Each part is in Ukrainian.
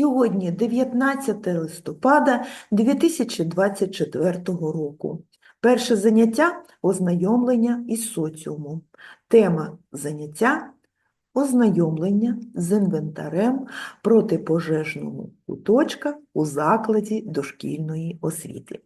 Сьогодні 19 листопада 2024 року. Перше заняття – ознайомлення із соціумом. Тема заняття – ознайомлення з інвентарем протипожежного куточка у закладі дошкільної освіти.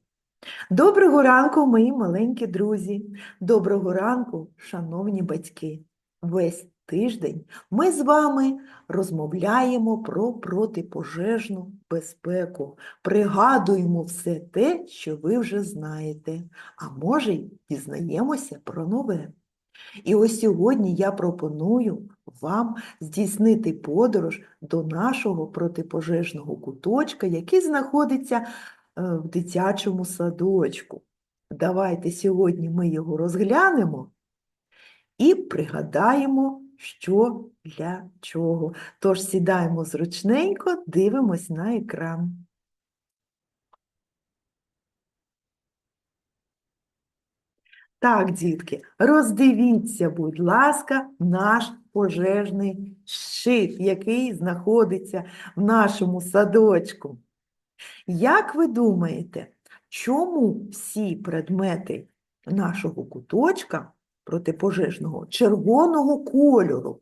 Доброго ранку, мої маленькі друзі! Доброго ранку, шановні батьки! Весь тиждень ми з вами розмовляємо про протипожежну безпеку, пригадуємо все те, що ви вже знаєте, а може й дізнаємося про нове. І ось сьогодні я пропоную вам здійснити подорож до нашого протипожежного куточка, який знаходиться е, в дитячому садочку. Давайте сьогодні ми його розглянемо і пригадаємо, що для чого. Тож сідаємо зручненько, дивимось на екран. Так, дітки, роздивіться, будь ласка, наш пожежний щит, який знаходиться в нашому садочку. Як ви думаєте, чому всі предмети нашого куточка протипожежного червоного кольору?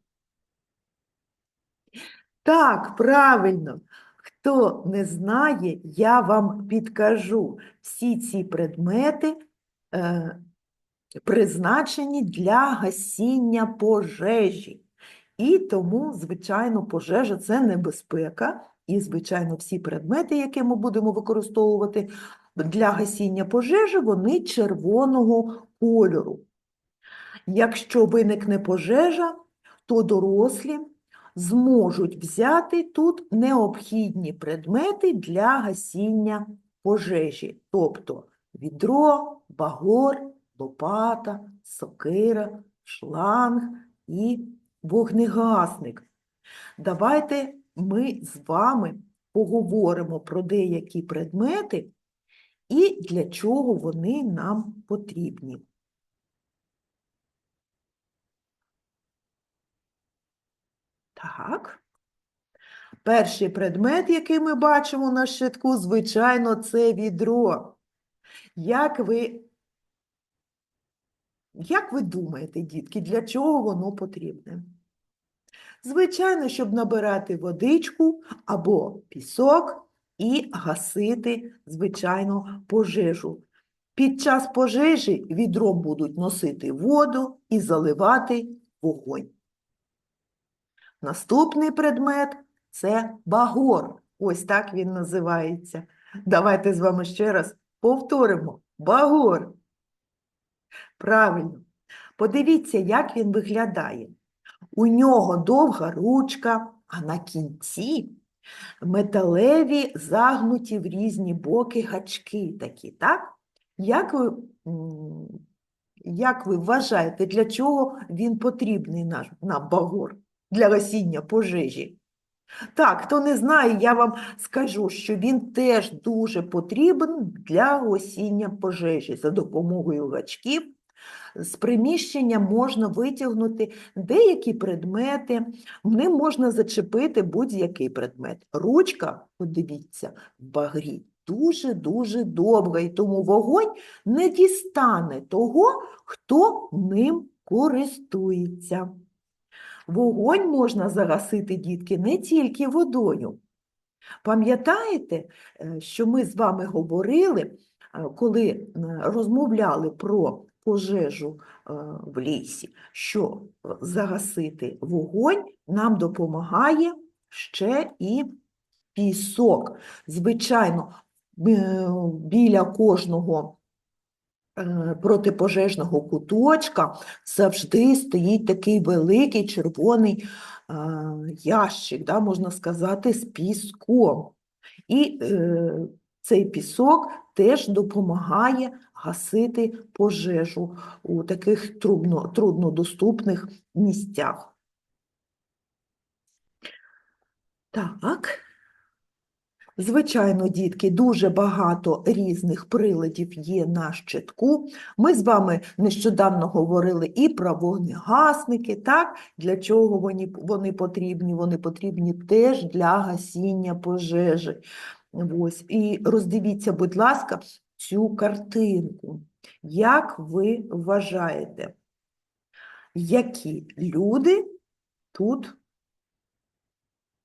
Так, правильно. Хто не знає, я вам підкажу. Всі ці предмети е, призначені для гасіння пожежі. І тому, звичайно, пожежа це небезпека. І, звичайно, всі предмети, які ми будемо використовувати для гасіння пожежі, вони червоного кольору. Якщо виникне пожежа, то дорослі зможуть взяти тут необхідні предмети для гасіння пожежі, тобто відро, багор, лопата, сокира, шланг і вогнегасник. Давайте ми з вами поговоримо про деякі предмети і для чого вони нам потрібні. Так. Перший предмет, який ми бачимо на щитку, звичайно, це відро. Як ви, як ви думаєте, дітки, для чого воно потрібне? Звичайно, щоб набирати водичку або пісок і гасити, звичайно, пожежу. Під час пожежі відром будуть носити воду і заливати вогонь. Наступний предмет це багор. Ось так він називається. Давайте з вами ще раз повторимо. Багор. Правильно. Подивіться, як він виглядає. У нього довга ручка, а на кінці металеві загнуті в різні боки гачки такі, так? Як ви, як ви вважаєте, для чого він потрібний нам багор? Для гасіння пожежі? Так, хто не знає, я вам скажу, що він теж дуже потрібен для гасіння пожежі. За допомогою гачків з приміщення можна витягнути деякі предмети, ним можна зачепити будь-який предмет. Ручка, подивіться, в багрі дуже-дуже довга, і тому вогонь не дістане того, хто ним користується. Вогонь можна загасити, дітки, не тільки водою. Пам'ятаєте, е, що ми з вами говорили, е, коли е, розмовляли про пожежу в лісі, що загасити вогонь нам допомагає ще і пісок. Звичайно, біля кожного протипожежного куточка завжди стоїть такий великий червоний е, ящик, да, можна сказати, з піском. І е, цей пісок теж допомагає гасити пожежу у таких трудно, труднодоступних місцях. Так. Звичайно, дітки, дуже багато різних приладів є на щитку. Ми з вами нещодавно говорили і про вогнегасники, так? Для чого вони, вони потрібні? Вони потрібні теж для гасіння пожежі. Ось. І роздивіться, будь ласка, цю картинку. Як ви вважаєте, які люди тут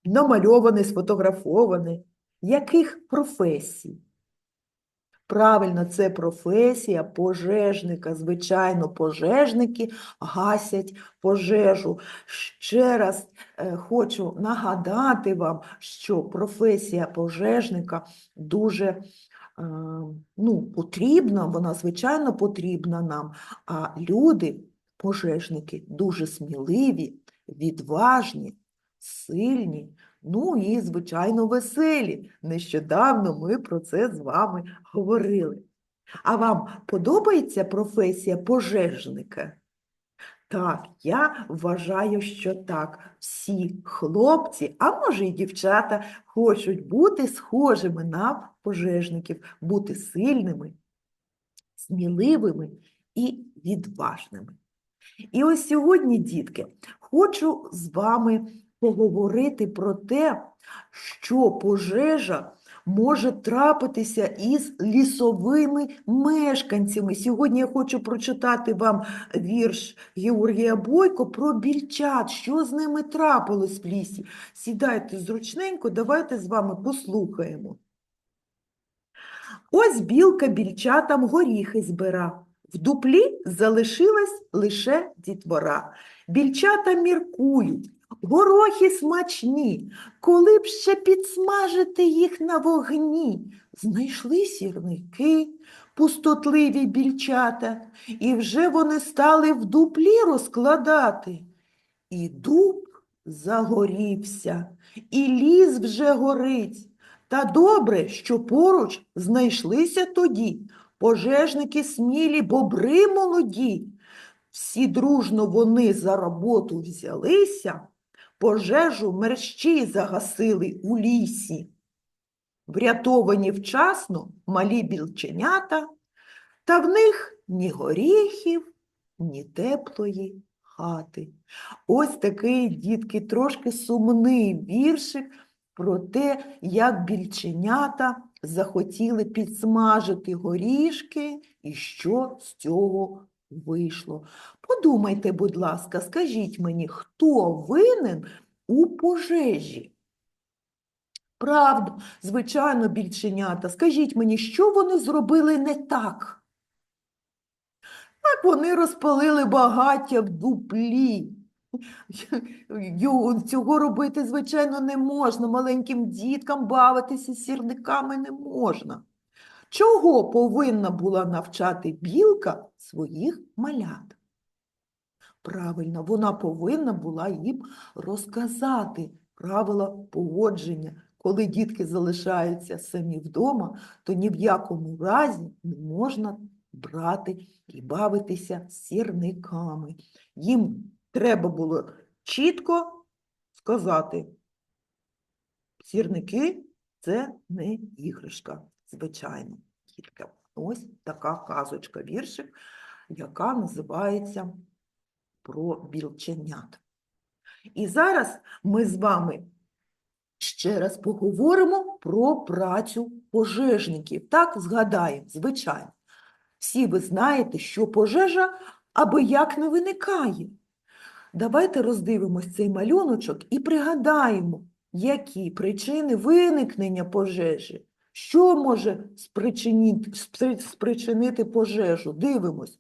намальовані, сфотографовані? Яких професій? Правильно, це професія пожежника. Звичайно, пожежники гасять пожежу. Ще раз е, хочу нагадати вам, що професія пожежника дуже е, ну, потрібна, вона звичайно потрібна нам, а люди, пожежники, дуже сміливі, відважні, сильні, ну і, звичайно, веселі. Нещодавно ми про це з вами говорили. А вам подобається професія пожежника? Так, я вважаю, що так. Всі хлопці, а може і дівчата, хочуть бути схожими на пожежників, бути сильними, сміливими і відважними. І ось сьогодні, дітки, хочу з вами поговорити про те, що пожежа може трапитися із лісовими мешканцями. Сьогодні я хочу прочитати вам вірш Георгія Бойко про більчат, що з ними трапилось в лісі. Сідайте зручненько, давайте з вами послухаємо. Ось білка більчатам горіхи збира. В дуплі залишилась лише дітвора. Більчата міркують, горохи смачні, коли б ще підсмажити їх на вогні. Знайшли сірники, пустотливі більчата, і вже вони стали в дуплі розкладати. І дуб загорівся, і ліс вже горить. Та добре, що поруч знайшлися тоді пожежники смілі, бобри молоді. Всі дружно вони за роботу взялися, пожежу мерщій загасили у лісі. Врятовані вчасно малі білченята, та в них ні горіхів, ні теплої хати. Ось такий, дітки, трошки сумний віршик про те, як більченята захотіли підсмажити горішки і що з цього вийшло. Подумайте, будь ласка, скажіть мені, хто винен у пожежі? Правда, звичайно, більченята. Скажіть мені, що вони зробили не так? Так вони розпалили багаття в дуплі. Цього робити, звичайно, не можна. Маленьким діткам бавитися сірниками не можна. Чого повинна була навчати білка своїх малят? Правильно, вона повинна була їм розказати правила поводження. Коли дітки залишаються самі вдома, то ні в якому разі не можна брати і бавитися сірниками. Їм треба було чітко сказати, сірники це не іграшка, звичайно, дітка. Ось така казочка, віршик, яка називається про білченят. І зараз ми з вами ще раз поговоримо про працю пожежників. Так, згадаємо, звичайно. Всі ви знаєте, що пожежа аби як не виникає. Давайте роздивимось цей малюночок і пригадаємо, які причини виникнення пожежі. Що може спричинити, спричинити пожежу? Дивимось.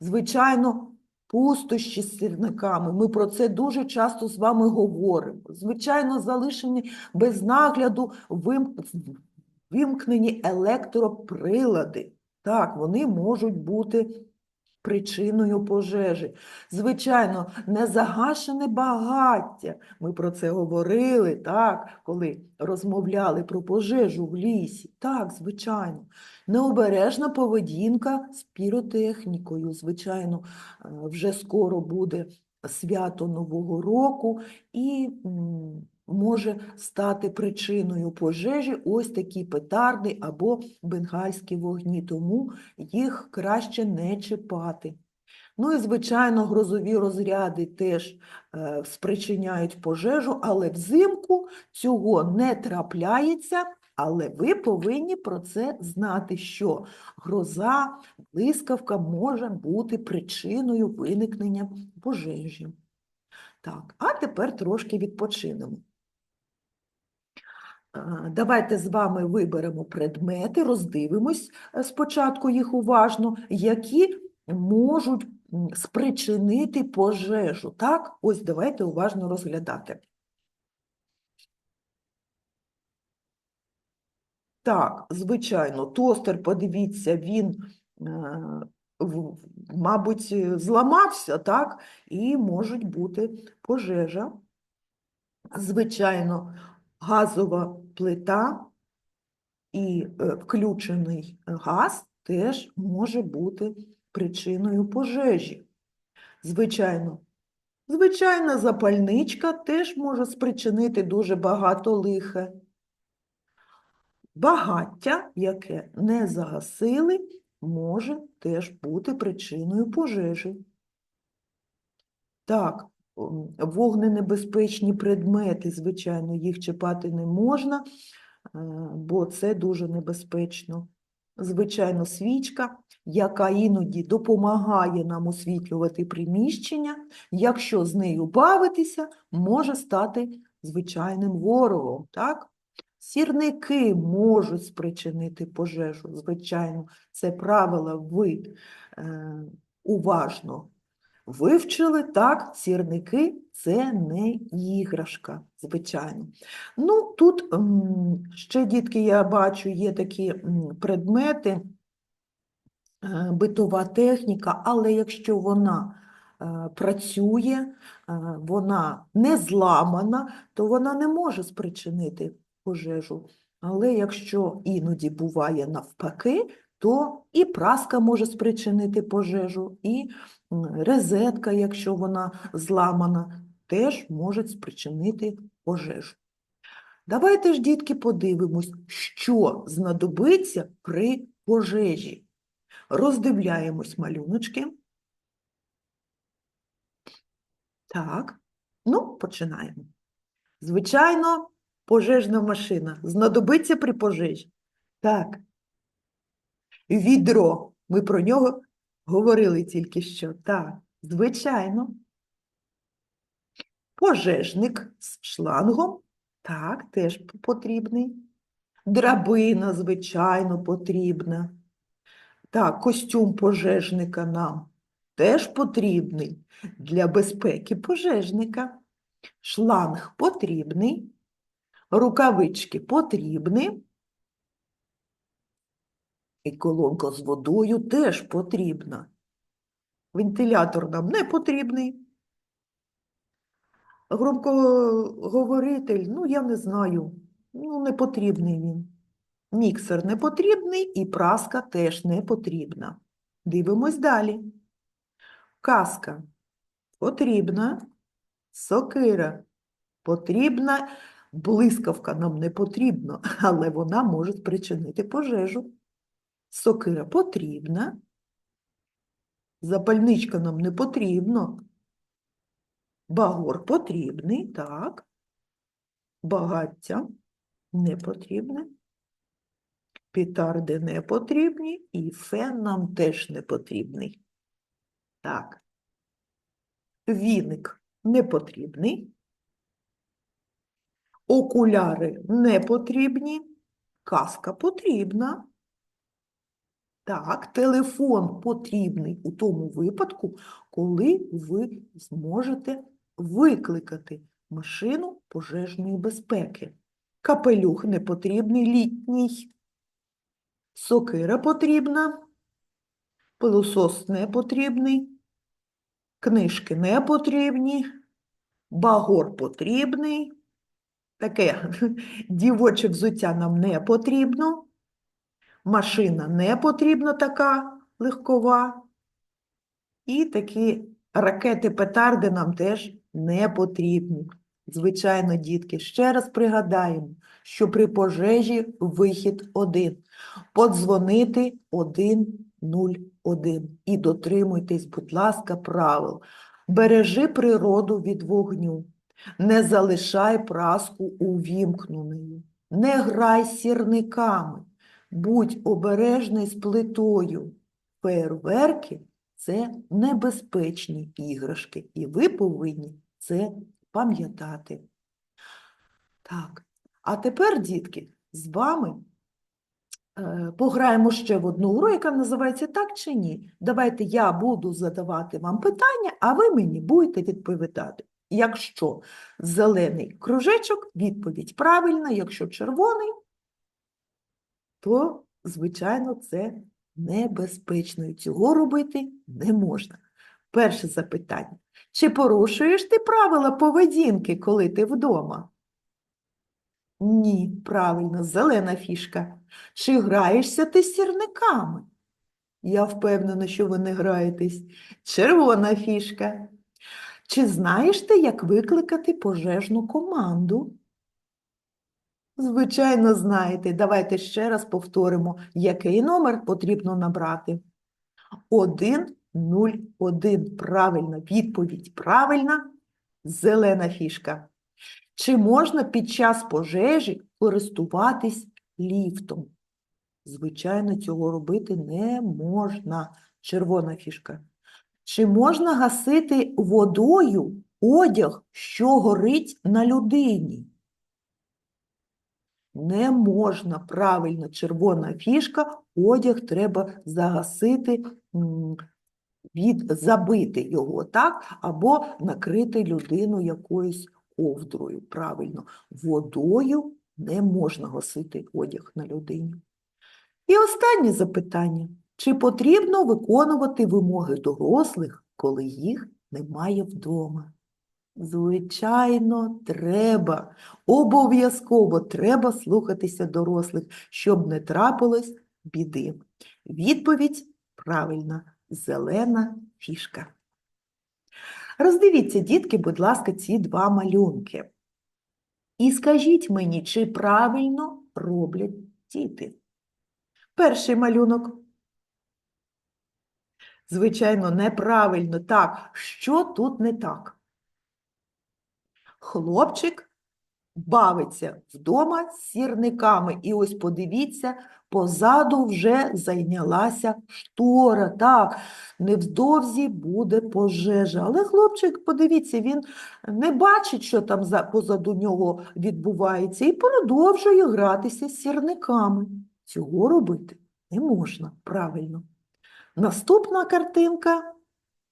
Звичайно, пустощі з сірниками. Ми про це дуже часто з вами говоримо. Звичайно, залишені без нагляду вим- вимкнені електроприлади. Так, вони можуть бути причиною пожежі. Звичайно, незагашене багаття. Ми про це говорили, так, коли розмовляли про пожежу в лісі. Так, звичайно. Необережна поведінка з піротехнікою. Звичайно, е, вже скоро буде свято Нового року, і може стати причиною пожежі ось такі петарди або бенгальські вогні, тому їх краще не чіпати. Ну і, звичайно, грозові розряди теж е, спричиняють пожежу, але взимку цього не трапляється, але ви повинні про це знати, що гроза, блискавка може бути причиною виникнення пожежі. Так, а тепер трошки відпочинемо. Давайте з вами виберемо предмети, роздивимось е, спочатку їх уважно, які можуть спричинити пожежу. Так, ось давайте уважно розглядати. Так, звичайно, тостер, подивіться, він, е, мабуть, зламався, так, і може бути пожежа. Звичайно, газова плита і е, включений газ теж може бути причиною пожежі. Звичайно, звичайна запальничка теж може спричинити дуже багато лиха. Багаття, яке не загасили, може теж бути причиною пожежі. Так, вогненебезпечні предмети, звичайно, їх чіпати не можна, е, бо це дуже небезпечно. Звичайно, свічка, яка іноді допомагає нам освітлювати приміщення, якщо з нею бавитися, може стати звичайним ворогом. Так? Сірники можуть спричинити пожежу, звичайно, це правило ви е, уважно вивчили, так, сірники це не іграшка, звичайно. Ну, тут ще, дітки, я бачу, є такі предмети, е, битова техніка, але якщо вона е, працює, е, вона не зламана, то вона не може спричинити пожежу. Але якщо іноді буває навпаки, то і праска може спричинити пожежу, і резетка, якщо вона зламана, теж може спричинити пожежу. Давайте ж, дітки, подивимось, що знадобиться при пожежі. Роздивляємось малюночки. Так, ну, починаємо. Звичайно, пожежна машина знадобиться при пожежі. Так. Відро. Ми про нього говорили тільки що. Так, звичайно. Пожежник з шлангом. Так, теж потрібний. Драбина, звичайно, потрібна. Так, костюм пожежника нам теж потрібний для безпеки пожежника. Шланг потрібний, рукавички потрібні. І колонка з водою теж потрібна. Вентилятор нам не потрібний. Громкоговоритель, ну, я не знаю, ну, не потрібний він. Міксер не потрібний і праска теж не потрібна. Дивимось далі. Каска потрібна, сокира потрібна, блискавка нам не потрібна, але вона може спричинити пожежу. Сокира потрібна, запальничка нам не потрібно, багор потрібний, так, багаття не потрібне, петарди не потрібні і фен нам теж не потрібний. Так, віник не потрібний, окуляри не потрібні, каска потрібна. Так, телефон потрібний у тому випадку, коли ви зможете викликати машину пожежної безпеки. Капелюх не потрібний літній, сокира потрібна, пилосос не потрібний, книжки не потрібні, багор потрібний. Таке дівоче взуття нам не потрібно. Машина не потрібна така легкова. І такі ракети-петарди нам теж не потрібні. Звичайно, дітки, ще раз пригадаємо, що при пожежі вихід один. Подзвонити 101 і дотримуйтесь, будь ласка, правил. Бережи природу від вогню, не залишай праску увімкненою, не грай сірниками, будь обережний з плитою. Фейерверки – це небезпечні іграшки, і ви повинні це пам'ятати. Так, а тепер, дітки, з вами е, пограємо ще в одну гру, яка називається Так чи ні. Давайте я буду задавати вам питання, а ви мені будете відповідати. Якщо зелений кружечок, відповідь правильна, якщо червоний, то, звичайно, це небезпечно. І цього робити не можна. Перше запитання. Чи порушуєш ти правила поведінки, коли ти вдома? Ні, правильно, зелена фішка. Чи граєшся ти з сірниками? Я впевнена, що ви не граєтесь. Червона фішка. Чи знаєш ти, як викликати пожежну команду? Звичайно, знаєте. Давайте ще раз повторимо, який номер потрібно набрати. 101. Правильно, відповідь правильна. Зелена фішка. Чи можна під час пожежі користуватись ліфтом? Звичайно, цього робити не можна. Червона фішка. Чи можна гасити водою одяг, що горить на людині? Не можна, правильно, червона фішка, одяг треба загасити, від, забити його, так? Або накрити людину якоюсь ковдрою, правильно. Водою не можна гасити одяг на людині. І останнє запитання. Чи потрібно виконувати вимоги дорослих, коли їх немає вдома? Звичайно, треба. Обов'язково треба слухатися дорослих, щоб не трапилось біди. Відповідь правильна. Зелена фішка. Роздивіться, дітки, будь ласка, ці два малюнки. І скажіть мені, чи правильно роблять діти? Перший малюнок. Звичайно, неправильно. Так, що тут не так? Хлопчик бавиться вдома з сірниками. І ось подивіться, позаду вже зайнялася штора. Так, невдовзі буде пожежа. Але хлопчик, подивіться, він не бачить, що там позаду нього відбувається, і продовжує гратися з сірниками. Цього робити не можна, правильно. Наступна картинка.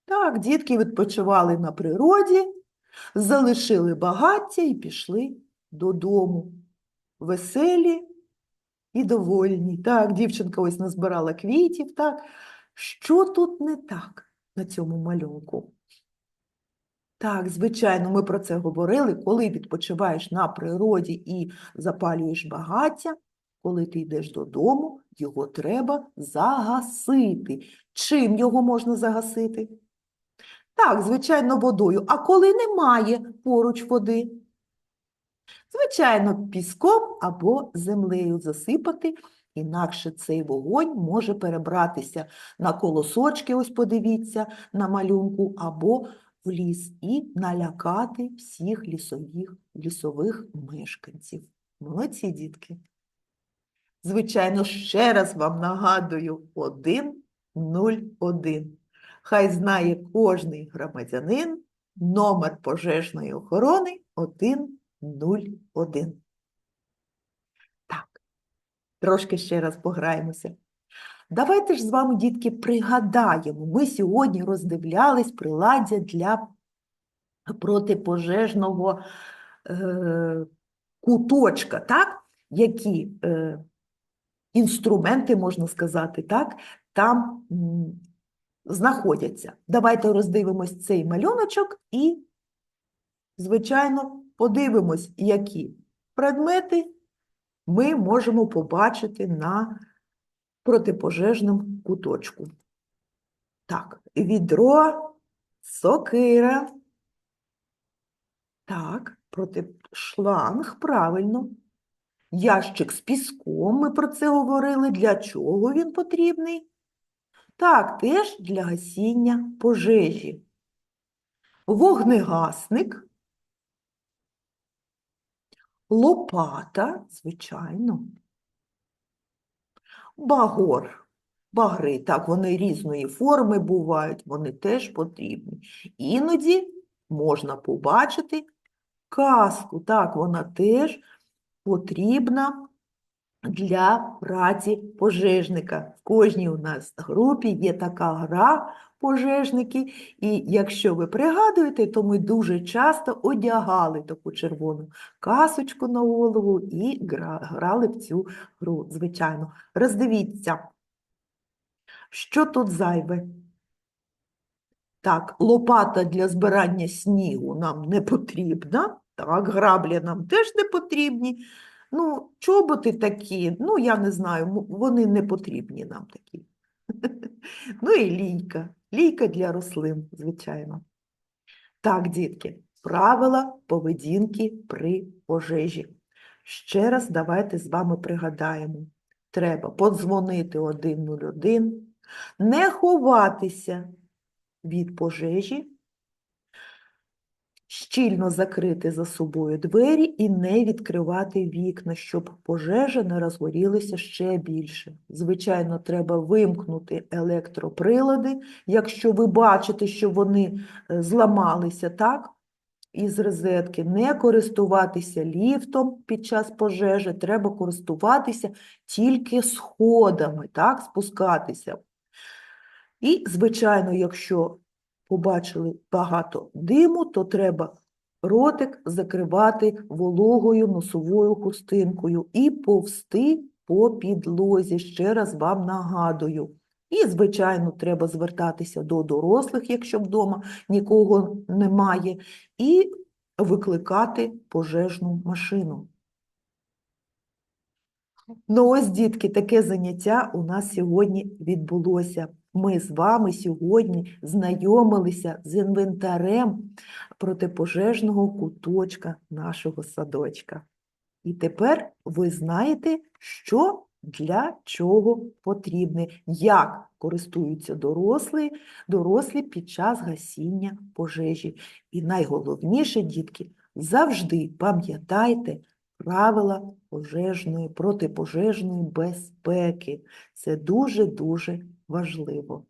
Так, дітки відпочивали на природі, залишили багаття і пішли додому. Веселі і довольні. Так, дівчинка ось назбирала квітів, так. Що тут не так на цьому малюнку? Так, звичайно, ми про це говорили, коли відпочиваєш на природі і запалюєш багаття, коли ти йдеш додому, його треба загасити. Чим його можна загасити? Так, звичайно, водою. А коли немає поруч води? Звичайно, піском або землею засипати, інакше цей вогонь може перебратися на колосочки, ось подивіться, на малюнку, або в ліс і налякати всіх лісових, лісових мешканців. Молодці, дітки. Звичайно, ще раз вам нагадую 101. Хай знає кожний громадянин номер пожежної охорони 101. Так, трошки ще раз пограємося. Давайте ж з вами, дітки, пригадаємо. Ми сьогодні роздивлялись приладдя для протипожежного е, куточка, так? Які е, інструменти, можна сказати, так, там знаходяться. Давайте роздивимось цей малюночок і, звичайно, подивимось, які предмети ми можемо побачити на протипожежному куточку. Так, відро, сокира. Так, проти шланг, правильно. Ящик з піском, ми про це говорили. Для чого він потрібний? Так, теж для гасіння пожежі. Вогнегасник, лопата, звичайно. Багор. Багри, так, вони різної форми бувають, вони теж потрібні. Іноді можна побачити каску, так, вона теж потрібна для праці пожежника. В кожній у нас групі є така гра пожежники, і якщо ви пригадуєте, то ми дуже часто одягали таку червону касочку на голову і грали в цю гру, звичайно. Роздивіться, що тут зайве? Так, лопата для збирання снігу нам не потрібна. Так, граблі нам теж не потрібні. Ну, чоботи такі, ну, я не знаю, вони не потрібні нам такі. Ну і лійка. Лійка для рослин, звичайно. Так, дітки, правила поведінки при пожежі. Ще раз давайте з вами пригадаємо. Треба подзвонити 101, не ховатися від пожежі, щільно закрити за собою двері і не відкривати вікна, щоб пожежа не розгорілася ще більше. Звичайно, треба вимкнути електроприлади, якщо ви бачите, що вони е, зламалися, так? Із розетки, не користуватися ліфтом під час пожежі, треба користуватися тільки сходами, так, спускатися. І, звичайно, якщо побачили багато диму, то треба ротик закривати вологою носовою хустинкою і повсти по підлозі. Ще раз вам нагадую. І, звичайно, треба звертатися до дорослих, якщо вдома нікого немає, і викликати пожежну машину. Ну ось, дітки, таке заняття у нас сьогодні відбулося. Ми з вами сьогодні знайомилися з інвентарем протипожежного куточка нашого садочка. І тепер ви знаєте, що для чого потрібне, як користуються дорослі, дорослі під час гасіння пожежі. І найголовніше, дітки, завжди пам'ятайте правила пожежної, протипожежної безпеки. Це дуже-дуже важливо.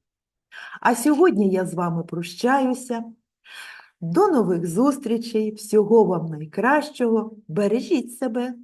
А сьогодні я з вами прощаюся. До нових зустрічей, всього вам найкращого, бережіть себе!